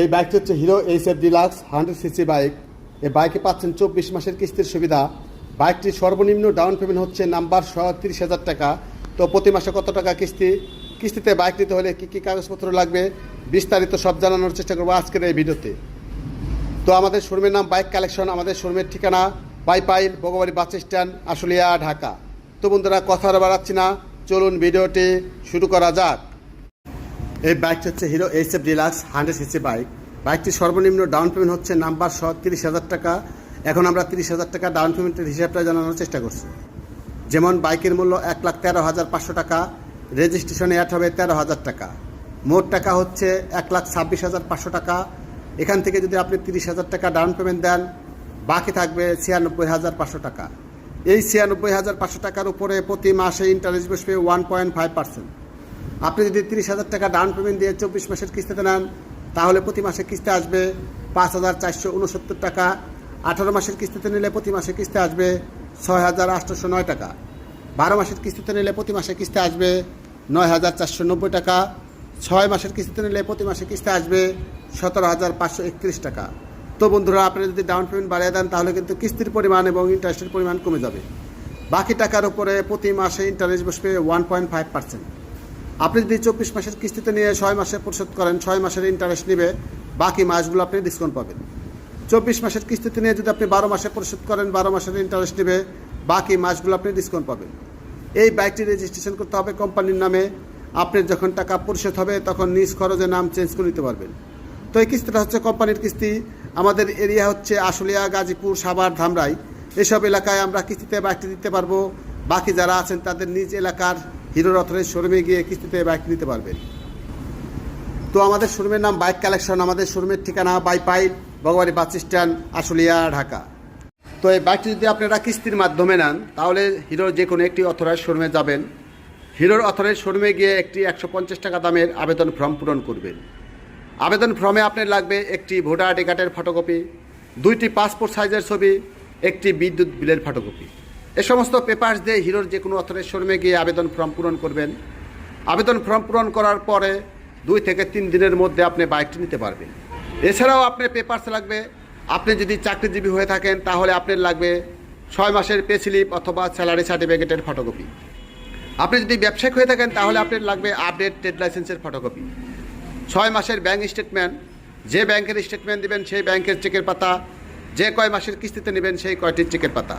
এই বাইকটি হচ্ছে Hero H F Deluxe hundred CC bike. এই বাইকে পাচ্ছেন চব্বিশ মাসের কিস্তির সুবিধা। বাইকটির সর্বনিম্ন ডাউন পেমেন্ট হচ্ছে নাম্বার তিরিশ হাজার টাকা। তো প্রতি মাসে কত টাকা কিস্তি? কিস্তিতে বাইক নিতে হলে কী কী কাগজপত্র লাগবে? বিস্তারিত সব জানানোর চেষ্টা করব আজকের এই ভিডিওতে। তো আমাদের শোরুমের নাম বাইক কালেকশন, আমাদের শোরুমের ঠিকানা বাইপাইল, বগবাড়ি বাস স্ট্যান্ড, আশুলিয়া, ঢাকা। তো বন্ধুরা কথা বাড়াচ্ছি না। চলুন ভিডিওটি শুরু করা যাক। এই বাইকটি হচ্ছে Hero H F Deluxe hundred CC bike. বাইকটির সর্বনিম্ন ডাউন পেমেন্ট হচ্ছে নাম্বার সহ তিরিশ হাজার টাকা। এখন আমরা তিরিশ হাজার টাকা ডাউন পেমেন্টের হিসাবটা জানানোর চেষ্টা করছি। যেমন বাইকের মূল্য এক লাখ তেরো হাজার পাঁচশো টাকা, রেজিস্ট্রেশনে অ্যাড হবে তেরো হাজার টাকা। মোট টাকা হচ্ছে এক লাখ ছাব্বিশ হাজার পাঁচশো টাকা। এখান থেকে যদি আপনি তিরিশ হাজার টাকা ডাউন পেমেন্ট দেন, বাকি থাকবে ছিয়ানব্বই হাজার পাঁচশো টাকা। এই ছিয়ানব্বই হাজার পাঁচশো টাকার উপরে প্রতি মাসে ইন্টারেস্ট বসবে ওয়ান পয়েন্ট ফাইভ পার্সেন্ট আপনি যদি তিরিশ হাজার টাকা ডাউন পেমেন্ট দিয়ে চব্বিশ মাসের কিস্তিতে নেন, তাহলে প্রতি মাসে কিস্তি আসবে পাঁচ হাজার চারশো উনসত্তর টাকা। আঠারো মাসের কিস্তিতে নিলে প্রতি মাসে কিস্তি আসবে ছয় হাজার আটশোশো নয় টাকা। বারো মাসের কিস্তিতে নিলে প্রতি মাসে কিস্তি আসবে নয় হাজার চারশো নব্বই টাকা। ছয় মাসের কিস্তিতে নিলে প্রতি মাসে কিস্তি আসবে সতেরো হাজার পাঁচশো একত্রিশ টাকা। তো বন্ধুরা, আপনি যদি ডাউন পেমেন্ট বাড়িয়ে দেন, তাহলে কিন্তু কিস্তির পরিমাণ এবং ইন্টারেস্টের পরিমাণ কমে যাবে। বাকি টাকার উপরে প্রতি মাসে ইন্টারেস্ট বসবে ওয়ান পয়েন্ট ফাইভ পার্সেন্ট আপনি যদি চব্বিশ মাসের কিস্তিতে নিয়ে ছয় মাসে পরিশোধ করেন, ছয় মাসের ইন্টারেস্ট নেবে, বাকি মাসগুলো আপনি ডিসকাউন্ট পাবেন। চব্বিশ মাসের কিস্তিতে নিয়ে যদি আপনি বারো মাসে পরিশোধ করেন, বারো মাসের ইন্টারেস্ট নেবে, বাকি মাসগুলো আপনি ডিসকাউন্ট পাবেন। এই বাইকটি রেজিস্ট্রেশন করতে হবে কোম্পানির নামে। আপনার যখন টাকা পরিশোধ হবে, তখন নিজ খরচে নাম চেঞ্জ করে নিতে পারবেন। তো এই কিস্তিটা হচ্ছে কোম্পানির কিস্তি। আমাদের এরিয়া হচ্ছে আশুলিয়া, গাজীপুর, সাভার, ধামরাই। এসব এলাকায় আমরা কিস্তিতে বাইকটি দিতে পারব। বাকি যারা আছেন, তাদের নিজ এলাকার হিরো রথরের শোরুমে গিয়ে কিস্তিতে বাইক নিতে পারবেন। তো আমাদের শোরুমের নাম বাইক কালেকশন আমাদের শোরুমের ঠিকানা বাইপাইল বগবাড়ি বাস স্ট্যান্ড, আশুলিয়া, ঢাকা। তো এই বাইকটি যদি আপনারা কিস্তির মাধ্যমে নেন, তাহলে হিরোর যে কোনো একটি অথরাইজ শোরুমে যাবেন। হিরোর অথরাইজ শোরুমে গিয়ে একটি একশো পঞ্চাশ টাকা দামের আবেদন ফর্ম পূরণ করবেন। আবেদন ফর্মে আপনার লাগবে একটি ভোটার আইডি কার্ডের ফটোকপি দুইটি পাসপোর্ট সাইজের ছবি, একটি বিদ্যুৎ বিলের ফটোকপি এ সমস্ত পেপার্স দিয়ে হিরোর যে কোনো অথরের শোরুমে গিয়ে আবেদন ফর্ম পূরণ করবেন। আবেদন ফর্ম পূরণ করার পরে দুই থেকে তিন দিনের মধ্যে আপনি বাইকটি নিতে পারবেন। এছাড়াও আপনার পেপার্স লাগবে। আপনি যদি চাকরিজীবী হয়ে থাকেন, তাহলে আপনার লাগবে ছয় মাসের পে স্লিপ অথবা স্যালারি সার্টিফিকেটের ফটোকপি আপনি যদি ব্যবসায়িক হয়ে থাকেন, তাহলে আপনার লাগবে আপডেট ট্রেড লাইসেন্সের ফটোকপি ছয় মাসের ব্যাঙ্ক স্টেটমেন্ট যে ব্যাংকের স্টেটমেন্ট দিবেন, সেই ব্যাংকের চেকের পাতা, যে কয় মাসের কিস্তিতে নেবেন, সেই কয়টির চেকের পাতা।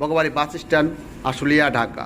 বগবাড়ি বাস স্ট্যান্ড আশুলিয়া ঢাকা।